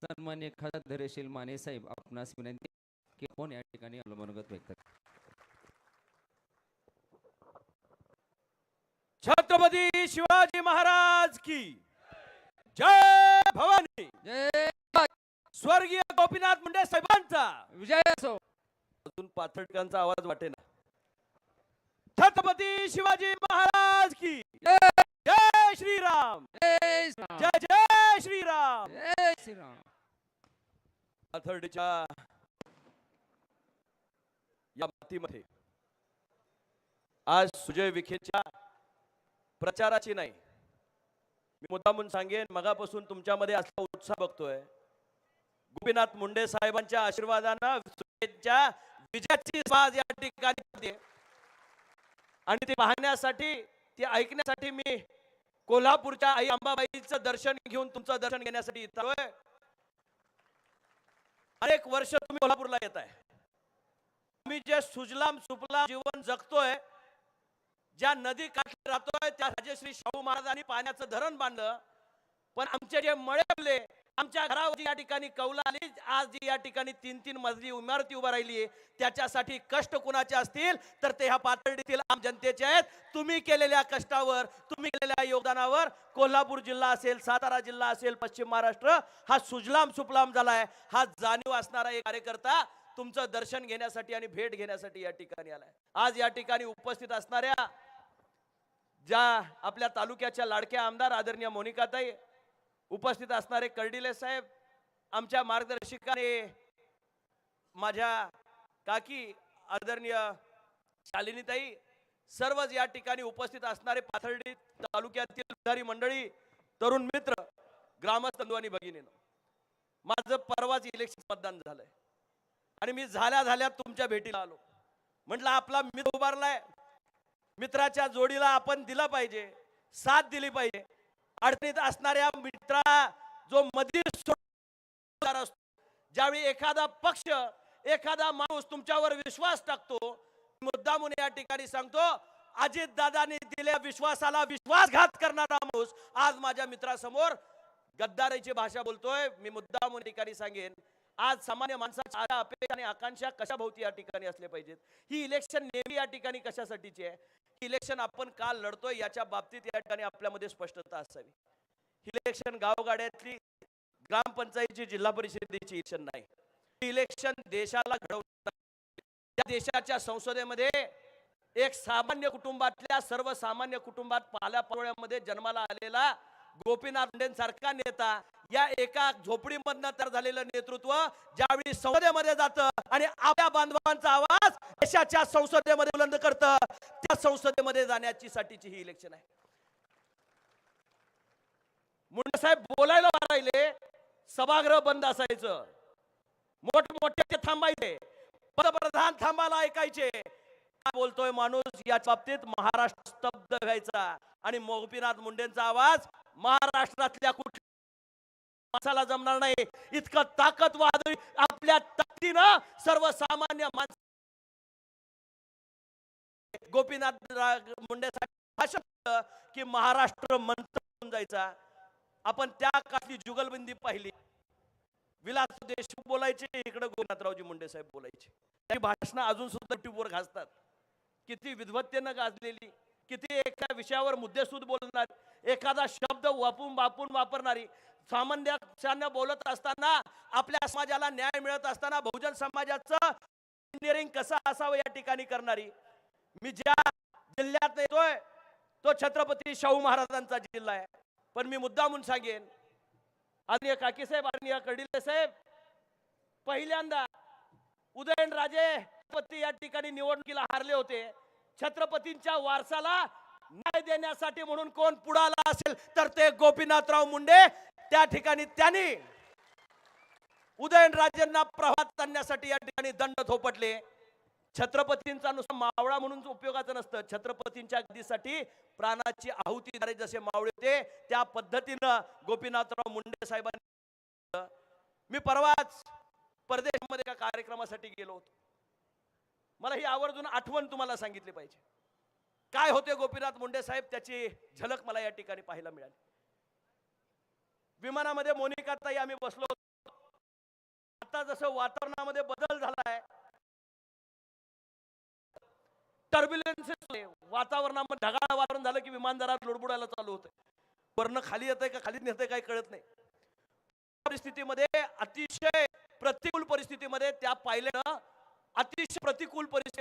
सन्मान्य खासदार धैर्यशील माने साहेब आपणास विनंती की आपण या ठिकाणी अवलंबनगत व्यक्त करा. छत्रपती शिवाजी महाराज की जय भवानी. जय स्वर्गीय गोपीनाथ मुंडे साहेबांचा. विजय असो. अजून पाथर्डकांचा आवाज वाटेना. छत्रपती शिवाजी महाराज की जय जय श्रीराम. जय. जय जय श्रीराम. श्रीराम पाथर्डीच्या या मातीमध्ये आज सुजय विखेच्या प्रचाराची नाही. मी मुद्दामून सांगेन मगापासून तुमच्यामध्ये असला उत्साह बघतोय. गोपीनाथ मुंडे साहेबांच्या आशीर्वादानं सुजयच्या विजयाची आज या ठिकाणी आणि ते पाहण्यासाठी ते ऐकण्यासाठी मी कोल्हापूरच्या आई अंबाबाईचं दर्शन घेऊन तुमचं दर्शन घेण्यासाठी येतोय अनेक वर्ष तुम्ही कोल्हापूरला येत आहे. मी जे सुजलाम सुफलाम जीवन जगतोय ज्या नदी काठी राहतोय त्या राजश्री शाहू महाराजांनी पाण्याचं धरण बांधलं पण आमचे जे मळे आमच्या घरावर या ठिकाणी कौला आली. आज जी या ठिकाणी तीन तीन मजली इमारती उभा राहिली त्याच्यासाठी कष्ट कुणाचे असतील तर ते ह्या पातळीतील आम जनतेचे आहेत. तुम्ही केलेल्या कष्टावर तुम्ही केलेल्या योगदानावर कोल्हापूर जिल्हा असेल सातारा जिल्हा असेल पश्चिम महाराष्ट्र हा सुजलाम सुफलाम झालाय. हा जाणीव असणारा एक कार्यकर्ता तुमचं दर्शन घेण्यासाठी आणि भेट घेण्यासाठी या ठिकाणी आलाय. आज या ठिकाणी उपस्थित असणाऱ्या ज्या आपल्या तालुक्याच्या लाडक्या आमदार आदरणीय मोनिकाताई उपस्थित असणारे कर्डिले साहेब आमच्या मार्गदर्शिकाने माझ्या काकी आदरणीय शालिनीताई सर्वच या ठिकाणी उपस्थित असणारे पाथर्डी तालुक्यातील विद्यार्थी मंडळी तरुण मित्र ग्रामस्थ आणि भगिनीनं माझं परवाच इलेक्शन मतदान झालंय. आणि मी झाल्या झाल्या तुमच्या भेटीला आलो. म्हटलं आपला मित्र उभारलाय मित्राच्या जोडीला आपण दिला पाहिजे साथ दिली पाहिजे. अडचणीत असणाऱ्या मित्रा जो मधी असतो ज्यावेळी एखादा पक्ष एखादा माणूस तुमच्यावर विश्वास टाकतो मुद्दामून या ठिकाणी सांगतो अजित दादानी दिल्या विश्वासाला विश्वासघात करणारा माणूस आज माझ्या मित्रासमोर गद्दारीची भाषा बोलतोय. मी मुद्दामून ठिकाणी सांगेन आज सामान्य माणसाच्या आशा, अपेक्षा आणि आकांक्षा कशाभोवती या ठिकाणी असले पाहिजेत? ही इलेक्शन नेहमी या ठिकाणी कशासाठीची आहे? ही इलेक्शन आपण का लढतोय याच्या बाबतीत या ठिकाणी आपल्यामध्ये स्पष्टता असावी. ही इलेक्शन गावगाड्यातली ग्रामपंचायतची जिल्हा परिषदेची इलेक्शन नाही. ही इलेक्शन देशाला घडवणार त्या देशाच्या संसदेमध्ये एक सामान्य कुटुंबातल्या सर्वसामान्य कुटुंबात पाल्या पावळ्यामध्ये जन्माला आलेला गोपीनाथ मुंडेंसारखा नेता या एका झोपडीमधनं तर झालेलं नेतृत्व ज्यावेळी संसदेमध्ये जातं आणि आपल्या बांधवांचा आवाज देशाच्या संसदेमध्ये बुलंद करतं त्या संसदेमध्ये जाण्याची साठीची ही इलेक्शन आहे. मुंडे साहेब बोलायला राहिले सभागृह बंद असायचं. मोठमोठे ते थांबायचे. पंतप्रधान थांबायला ऐकायचे. काय बोलतोय माणूस? या बाबतीत महाराष्ट्र स्तब्ध व्हायचा. आणि गोपीनाथ मुंडेंचा आवाज महाराष्ट्रातल्या कुठल्या माणसाला जमणार नाही. इतकं ताकद वादळी आपल्या ताकदीनं सर्वसामान्य माणस गोपीनाथ रा- मुंडे भाषण की महाराष्ट्र मंत्र होऊन जायचा. आपण त्या काळातली जुगलबंदी पाहिली. विलास देशमुख बोलायचे इकडे गोपीनाथरावजी मुंडे साहेब बोलायचे. त्याची भाषणं अजून सुद्धा ट्यूबवर घासतात. किती विद्वत्तेनं गाजलेली किती एका विषयावर मुद्देसूद बोलणार एखादा शब्द वापून वापून वापरणारी सामान्यांना बोलत असताना आपल्या समाजाला न्याय मिळत असताना बहुजन समाजाचं इंजिनिअरिंग कसं असावं या ठिकाणी करणारी? मी ज्या जिल्ह्यात येतोय तो छत्रपती शाहू महाराजांचा जिल्हा आहे. पण मी मुद्दा म्हणून सांगेन आदरणीय काकीसाहेब आदरणीय कडिले साहेब पहिल्यांदा उदयनराजे छत्रपती या ठिकाणी निवडणुकीला हारले होते. छत्रपतींच्या वारसाला न्याय देण्यासाठी म्हणून कोण पुढाला असेल तर ते गोपीनाथराव मुंडे. त्या ठिकाणी त्यांनी उदयनराजेंना प्रभात आणण्यासाठी या ठिकाणी दंड थोपटले छत्रपतींचा नुसतं मावळा म्हणून उपयोगाचं नसतं. छत्रपतींच्या गदीसाठी प्राणाची आहुती जसे मावळे होते त्या पद्धतीनं गोपीनाथराव मुंडे साहेबांनी मी परवाच परदेशामध्ये एका कार्यक्रमासाठी गेलो होतो. मला ही आवर्जून आठवण तुम्हाला सांगितली पाहिजे. काय होते गोपीनाथ मुंडे साहेब? त्याची झलक मला या ठिकाणी पाहायला मिळाली. विमानामध्ये मोनिकाताई आम्ही बसलो होतो. वातावरणामध्ये बदल झालाय टर्ब्युलन्स वातावरणामध्ये ढगाळ वातावरण झालं की विमानदारात लुडबुडायला चालू होतं. वर्ण खाली येतंय का खाली नेतंय काही कळत नाही. परिस्थितीमध्ये अतिशय प्रतिकूल परिस्थितीमध्ये त्या पायलटनं अतिशय प्रतिकूल परिस्थिती